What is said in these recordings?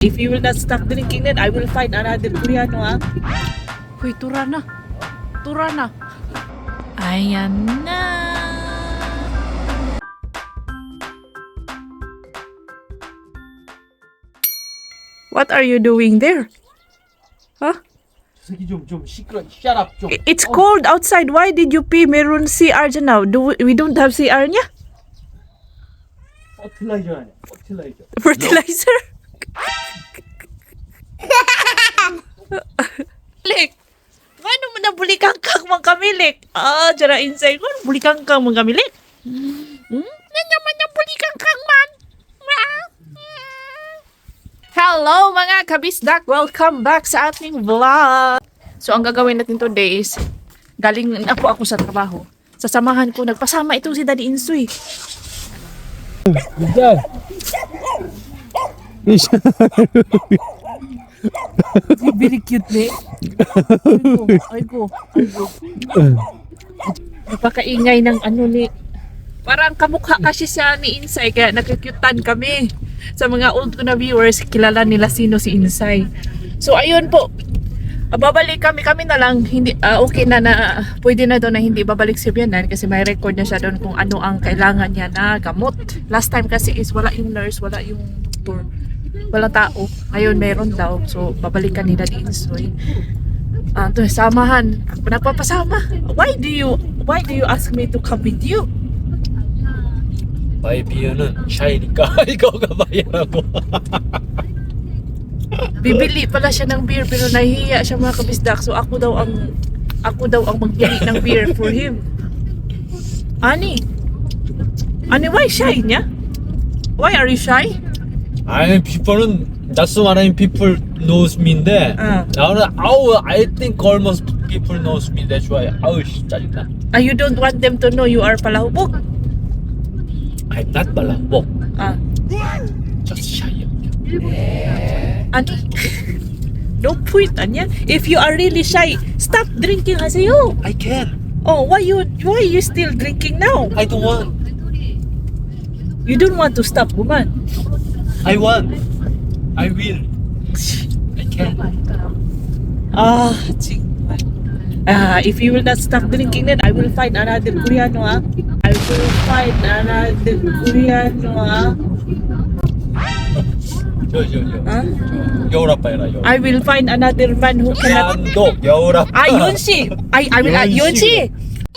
If you will not stop drinking, then I will find another Koreano, ah. Hoy, tura na. Tura na. Ayan na. What are you doing there? Huh? Jom, jom, secret. Shut up, jom. It's cold outside. Why did you pee? Meron CR dyan now. Do we, we don't have CR niya? Fertilizer. Fertilizer. Mga kamilik? Ah, dyan inside ko. Bulikang kang mga kamilik. Hmm? Yan naman ang bulikang kang man. Hello mga kabisdak! Welcome back sa ating vlog! So ang gagawin natin today is galing na po ako sa trabaho. Sasamahan ko, nagpasama itong si Daddy. 일단. Very cute, ne? Ay ko, ay. Napakaingay ng ano ni... Parang kamukha kasi siya ni Insay, kaya nagkikyutan kami. Sa mga old ko na viewers, kilala nila sino si Insay. So ayun po, babalik kami kami na lang hindi ah, okay na na pwede na doon na hindi babalik si Bianan kasi may record na siya doon kung ano ang kailangan niya na gamot last time kasi is wala yung nurse wala yung doctor wala tao ngayon meron daw so babalikan nila din so ah to samahan nagpapasama why do you why do you ask me to come with you 나의 비유는 샤이니까 이거가 바야라고. bibili pala siya ng beer pero nahihiya siya mga kabisdak so ako daw ang ako daw ang magbili ng beer for him ani ani why shy niya why are you shy 아니 people은 that's what I mean people knows me인데 어. 나는 아우 I think almost people knows me that's why 아우 씨 짜증나. ah, you don't want them to know you are palahubog I'm not 발라복. ah just shy. ani no point anya if you are really shy stop drinking hasayo I can. oh why you why you still drinking now I don't want. you don't want to stop woman I want. I will. I can. Ah, ching. Ah, if you will not stop drinking then I will find another Koreano ah. I will find another Koreano ah. 저저저 Ah? 여울 아빠 해라 여울. I will find another man who cannot 감독 여울 아빠. Ah, yun si. Ay, I mean, ah, yun Yun si.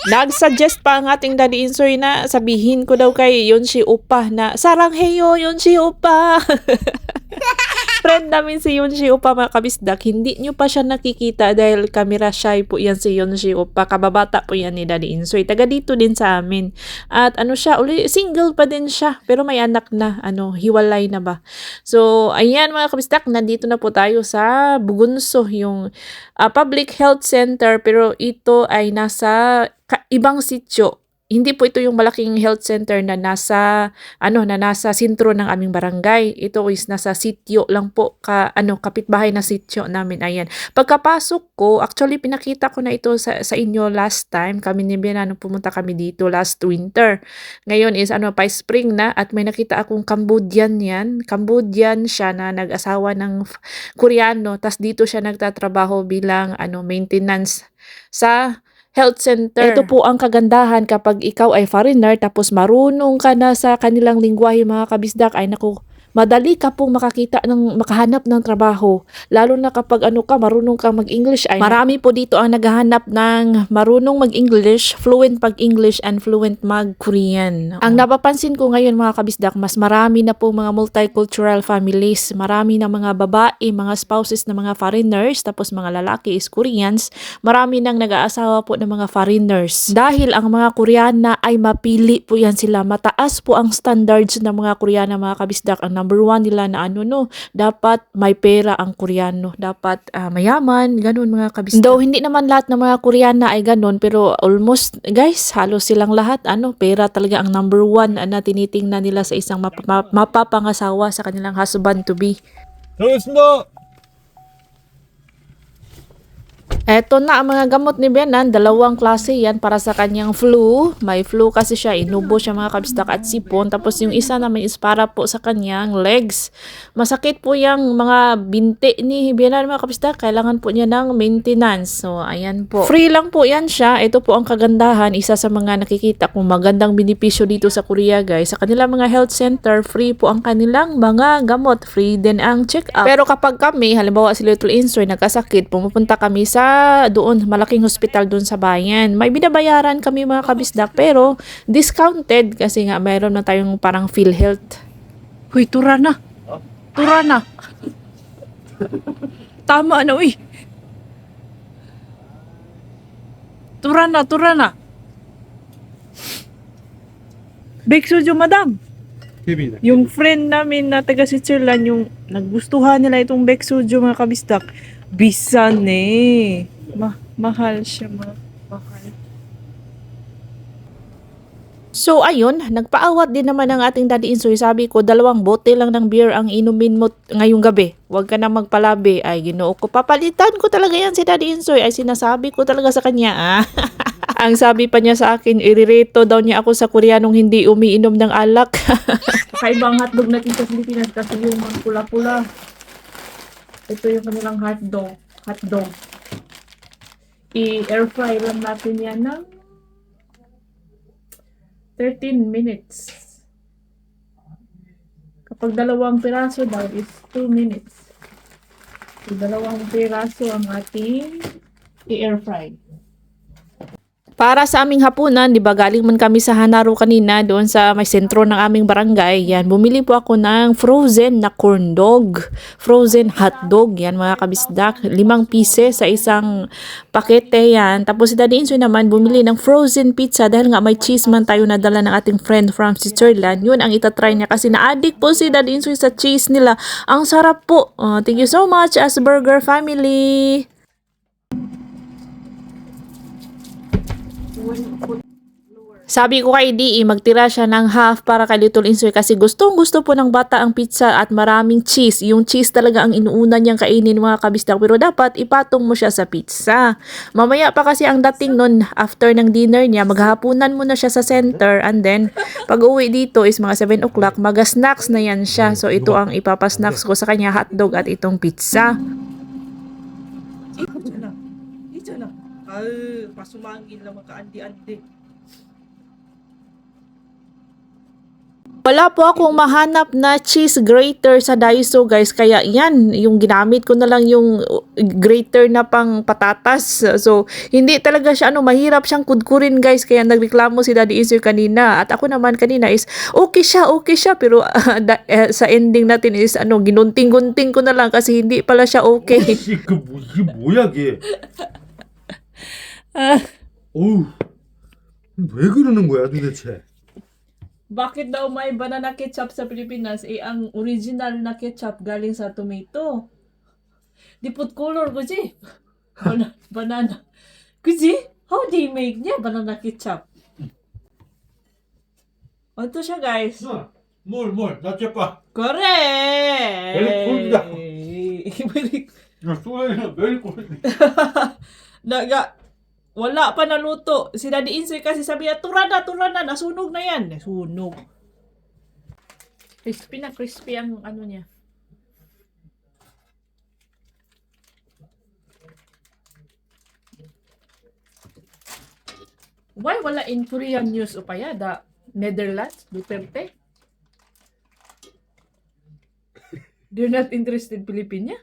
Nag-suggest pa ang ating Daddy Insoy na sabihin ko daw kay yun si Upa na sarangheyo yun si Upa. Friend namin si yun si Upa mga kabisdak. Hindi nyo pa siya nakikita dahil camera shy po yan si yun si Upa. Kababata po yan ni Daddy Insoy. Taga dito din sa amin. At ano siya, uli, single pa din siya. Pero may anak na, ano, hiwalay na ba. So, ayan mga kabisdak, nandito na po tayo sa Bugunso, yung ah, public health center pero ito ay nasa ibang sityo. Hindi po ito yung malaking health center na nasa ano na nasa sentro ng aming barangay. Ito is nasa sityo lang po ka ano kapitbahay na sityo namin. Ayan. Pagkapasok ko, actually pinakita ko na ito sa, sa inyo last time. Kami ni Bianano pumunta kami dito last winter. Ngayon is ano pa spring na at may nakita akong Cambodian yan. Cambodian siya na nag-asawa ng Koreano. Tas dito siya nagtatrabaho bilang ano maintenance sa health center. Ito po ang kagandahan kapag ikaw ay foreigner tapos marunong ka na sa kanilang lingwahe mga kabisdak ay naku madali ka pong makakita ng makahanap ng trabaho lalo na kapag ano ka marunong kang mag-English ay marami po dito ang naghahanap ng marunong mag-English, fluent pag-English and fluent mag-Korean. Ang napapansin ko ngayon mga kabisdak, mas marami na po mga multicultural families, marami na mga babae, mga spouses na mga foreigners, tapos mga lalaki is Koreans, marami nang nag-aasawa po ng mga foreigners. Dahil ang mga Koreana ay mapili po yan sila, mataas po ang standards ng mga Koreana mga kabisdak. Ang number one nila na ano no, dapat may pera ang Koreano, dapat ah, mayaman, ganun mga kabisdak. Though hindi naman lahat ng mga Koreana ay ganun, pero almost guys, halos silang lahat ano, pera talaga ang number one na tinitingnan nila sa isang map- map- mapapangasawa sa kanilang husband to be. 들어 Eto na ang mga gamot ni Benan, dalawang klase yan para sa kanyang flu. May flu kasi siya, inubo siya mga kabistak at sipon. Tapos yung isa naman is para po sa kanyang legs. Masakit po yung mga binti ni Benan mga kabistak. Kailangan po niya ng maintenance. So, ayan po. Free lang po yan siya. Ito po ang kagandahan. Isa sa mga nakikita kong magandang benepisyo dito sa Korea guys. Sa kanilang mga health center, free po ang kanilang mga gamot. Free din ang check-up. Pero kapag kami, halimbawa si Little Insoy, nagkasakit, pumupunta kami sa doon, malaking hospital doon sa bayan. May binabayaran kami mga kabisdak, pero discounted kasi nga mayroon na tayong parang PhilHealth. Huy, tura na. Tura na. Tama na, uy. Tura na, tura na. Big Sujo, madam. Yung friend namin na taga Switzerland, yung naggustuhan nila itong Sujo mga kabistak, bisan eh. Ma- mahal siya, ma- mahal. So ayun, nagpaawat din naman ang ating Daddy Insoy. Sabi ko, dalawang bote lang ng beer ang inumin mo ngayong gabi. Huwag ka na magpalabi. Ay, ginoo ko. Papalitan ko talaga yan si Daddy Insoy. Ay, sinasabi ko talaga sa kanya. Ah. ang sabi pa niya sa akin, irireto daw niya ako sa Koreanong hindi umiinom ng alak. Kakaibang hotdog natin sa Pilipinas kasi yung mga pula-pula. Ito yung kanilang hotdog. Hotdog. I-air fry lang natin yan ng 13 minutes. Kapag dalawang piraso daw is 2 minutes. So, dalawang piraso ang ating i-air fry. Para sa aming hapunan, di ba galing man kami sa Hanaro kanina doon sa may sentro ng aming barangay. Yan, bumili po ako ng frozen na corn dog. Frozen hot dog. Yan mga kabisdak. Limang pieces sa isang pakete yan. Tapos si Daddy Insoy naman bumili ng frozen pizza dahil nga may cheese man tayo nadala ng ating friend from Switzerland. Yun ang itatry niya kasi na-addict po si Daddy Insoy sa cheese nila. Ang sarap po. Oh, thank you so much as Burger Family. Sabi ko kay Dee, magtira siya ng half para kay Little Insoy kasi gustong gusto po ng bata ang pizza at maraming cheese. Yung cheese talaga ang inuuna niyang kainin mga kabistak pero dapat ipatong mo siya sa pizza. Mamaya pa kasi ang dating nun after ng dinner niya, maghahapunan mo na siya sa center and then pag uwi dito is mga 7 o'clock, maga-snacks na yan siya. So ito ang ipapasnacks ko sa kanya hotdog at itong pizza. Diyan na. Diyan na. Ay, pasumangin lang makaandi-andi. Wala po akong mahanap na cheese grater sa Daiso guys. Kaya yan, yung ginamit ko na lang yung uh, grater na pang patatas. So, hindi talaga siya ano, mahirap siyang kudkurin guys. Kaya nagreklamo si Daddy Isoy kanina. At ako naman kanina is, okay siya, okay siya. Pero uh, da- eh, sa ending natin is, ano, ginunting-gunting ko na lang kasi hindi pala siya okay. 씨, 그 뭐, 이게 뭐야, 걔? 어우, 왜 그러는 거야, 도대체? Bakit daw may banana ketchup sa Pilipinas? Eh, ang original na ketchup galing sa tomato. Di put color, kuji. Bana- banana. Kuji? How they make niya banana ketchup? Ito siya, guys. 어, 뭘, 뭘, 나 째빠. Correct! 꿀이다. Very- 야, 소연이가 매일 꼴이 Naga, wala pa naluto. Si Daddy Insoy kasi sabi niya, tura na, tura na, nasunog na yan. Nasunog. Crispy na crispy ang ano niya. Why wala in Korean news upaya da Netherlands, Duterte? They're not interested Pilipinya?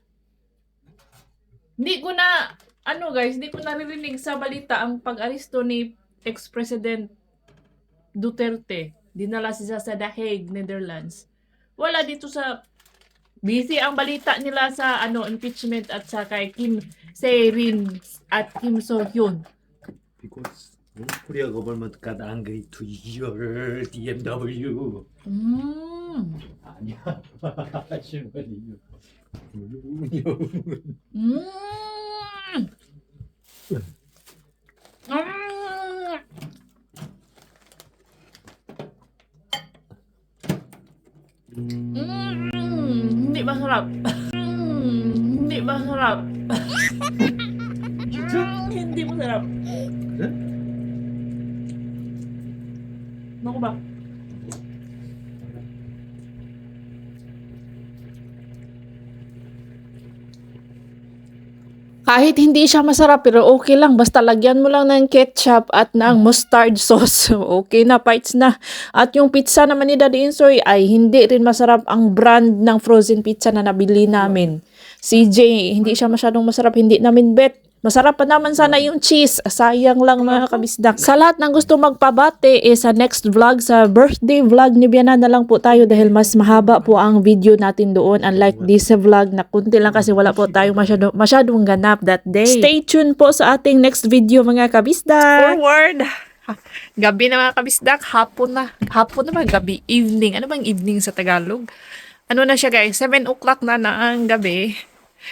Hindi ko na, ano guys, hindi ko naririnig sa balita ang pag-aristo ni ex-president Duterte. Dinala siya sa The Hague, Netherlands. Wala dito sa busy ang balita nila sa ano impeachment at sa kay Kim Se-rin at Kim So-hyun. Because Korea government got angry to your DMW. Mm. 아니야. 신발이요. Mm. Mm. Mm. Hindi masarap. Mm. Hindi masarap. Hindi masarap. Ano ba? Kahit hindi siya masarap, pero okay lang. Basta lagyan mo lang ng ketchup at ng mustard sauce. Okay na, fights na. At yung pizza naman ni Daddy Insoy ay hindi rin masarap ang brand ng frozen pizza na nabili namin. CJ, hindi siya masyadong masarap. Hindi namin bet. Masarap pa naman sana yung cheese. Sayang lang mga kabisdak. Sa lahat ng gusto magpabate, eh, sa next vlog, sa birthday vlog ni Biana na lang po tayo dahil mas mahaba po ang video natin doon. Unlike this vlog na kunti lang kasi wala po tayong masyado, masyadong ganap that day. Stay tuned po sa ating next video mga kabisdak. Forward! Gabi na mga kabisdak, hapon na. Hapon na ba? Gabi, evening. Ano bang evening sa Tagalog? Ano na siya guys, 7 o'clock na na ang gabi.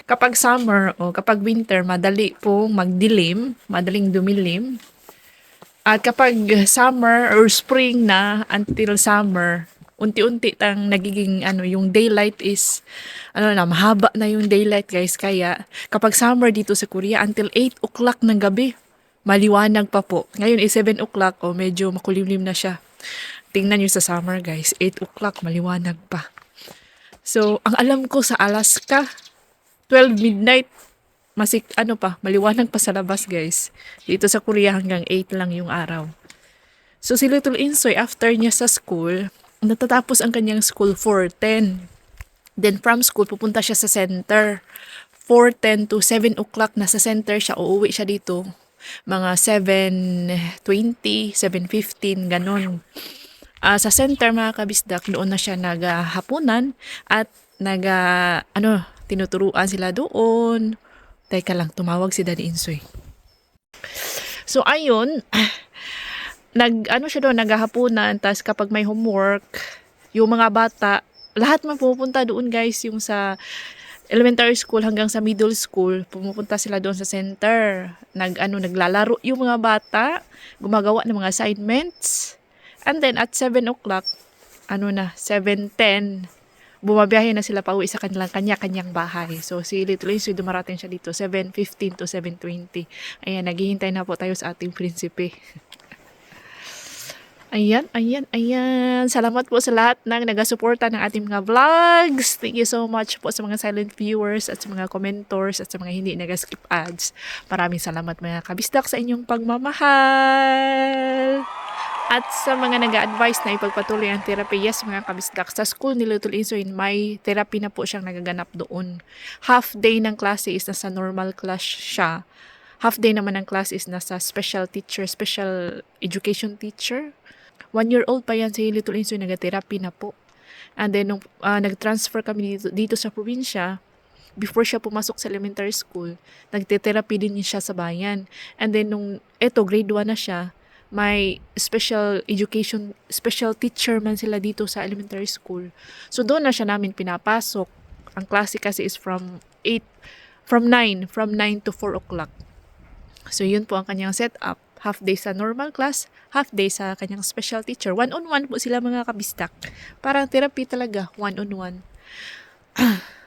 Kapag summer o kapag winter, madali pong magdilim, madaling dumilim. At kapag summer or spring na until summer, unti-unti tang nagiging ano yung daylight is ano na mahaba na yung daylight guys. Kaya kapag summer dito sa Korea until 8 o'clock ng gabi maliwanag pa po. Ngayon is 7 o'clock o medyo makulimlim na siya. Tingnan nyo sa summer guys. 8 o'clock maliwanag pa. So ang alam ko sa Alaska 12 midnight masik ano pa maliwanag pa sa labas guys dito sa Korea hanggang 8 lang yung araw So si Little Insoy, after niya sa school, natatapos ang kanyang school 4.10. Then from school, pupunta siya sa center. 4.10 to 7 o'clock na sa center siya, uuwi siya dito. Mga 7.20, 7.15, ganun. Ah, sa center mga kabisdak, doon na siya naghahapunan at nag, ah, ano, tinuturuan sila doon. Teka lang, tumawag si Daddy Insoy. So, ayun, nag ano siya doon naghahaponan tas kapag may homework yung mga bata lahat man pumupunta doon guys yung sa elementary school hanggang sa middle school pumupunta sila doon sa center nag ano naglalaro yung mga bata gumagawa ng mga assignments and then at 7 o'clock ano na 7:10 bumabiyahe na sila pauwi sa kanilang kanya-kanyang bahay. So, si Little Insoy dumarating siya dito, 7.15 to 7.20. Ayan, naghihintay na po tayo sa ating prinsipe. Ayan, ayan, ayan. Salamat po sa lahat ng nagasuporta ng ating mga vlogs. Thank you so much po sa mga silent viewers at sa mga commentors at sa mga hindi nag-skip ads. Maraming salamat mga kabisdak sa inyong pagmamahal. At sa mga nag-advise na ipagpatuloy ang therapy, yes mga kabisdak, sa school ni Little Insoy, may therapy na po siyang nagaganap doon. Half day ng klase is nasa normal class siya. Half day naman ng class is nasa special teacher, special education teacher. One year old pa yan si Little Insoy, nag-therapy na po. And then, nung ah, nag-transfer kami dito, dito sa probinsya, before siya pumasok sa elementary school, nagte-therapy din siya sa bayan. And then, nung eto, grade 1 na siya, may special education, special teacher man sila dito sa elementary school. So, doon na siya namin pinapasok. Ang klase kasi is from 8, from 9, from 9 to 4 o'clock. So, yun po ang kanyang setup. Half day sa normal class, half day sa kanyang special teacher. One-on-one po sila mga kabistak. Parang therapy talaga, one-on-one.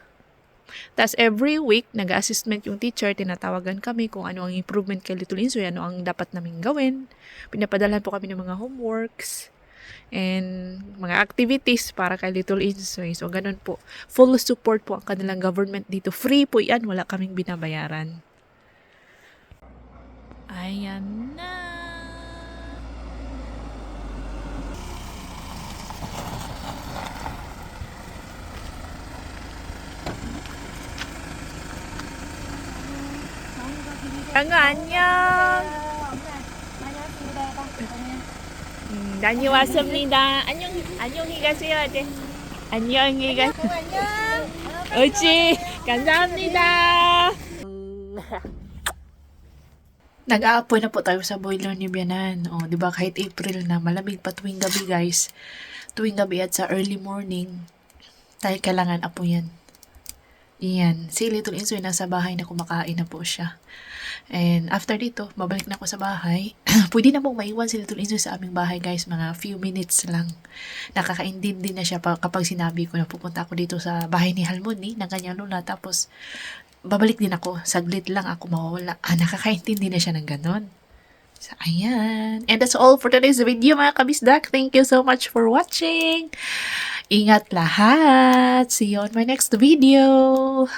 Tapos every week, nag-assessment yung teacher, tinatawagan kami kung ano ang improvement kay Little Insoy, ano ang dapat namin gawin. Pinapadalhan po kami ng mga homeworks and mga activities para kay Little Insoy. So, ganun po. Full support po ang kanilang government dito. Free po yan, wala kaming binabayaran. Ayan na. Ang 안녕. 음, 다녀왔습니다. 안녕, 안녕히 가세요, 네. 안녕히 가. 옳지. 감사합니다. Nag-aapoy na po tayo sa boiler ni Bianan. O, di ba kahit April na, malamig pa tuwing gabi guys. Tuwing gabi at sa early morning, tayo kailangan apoyan. Iyan, si Little Insoy nasa bahay na kumakain na po siya. And after dito, babalik na ako sa bahay. Pwede na pong maiwan si Little Insoy sa aming bahay guys, mga few minutes lang. Nakakaindim din na siya pa, kapag sinabi ko na pupunta ako dito sa bahay ni Halmoni, ng kanyang lula. Tapos, babalik din ako. Saglit lang ako mawawala. Ah, nakakaintindi na siya ng ganon. So, ayan. And that's all for today's video, mga kabisdak. Thank you so much for watching. Ingat lahat. See you on my next video.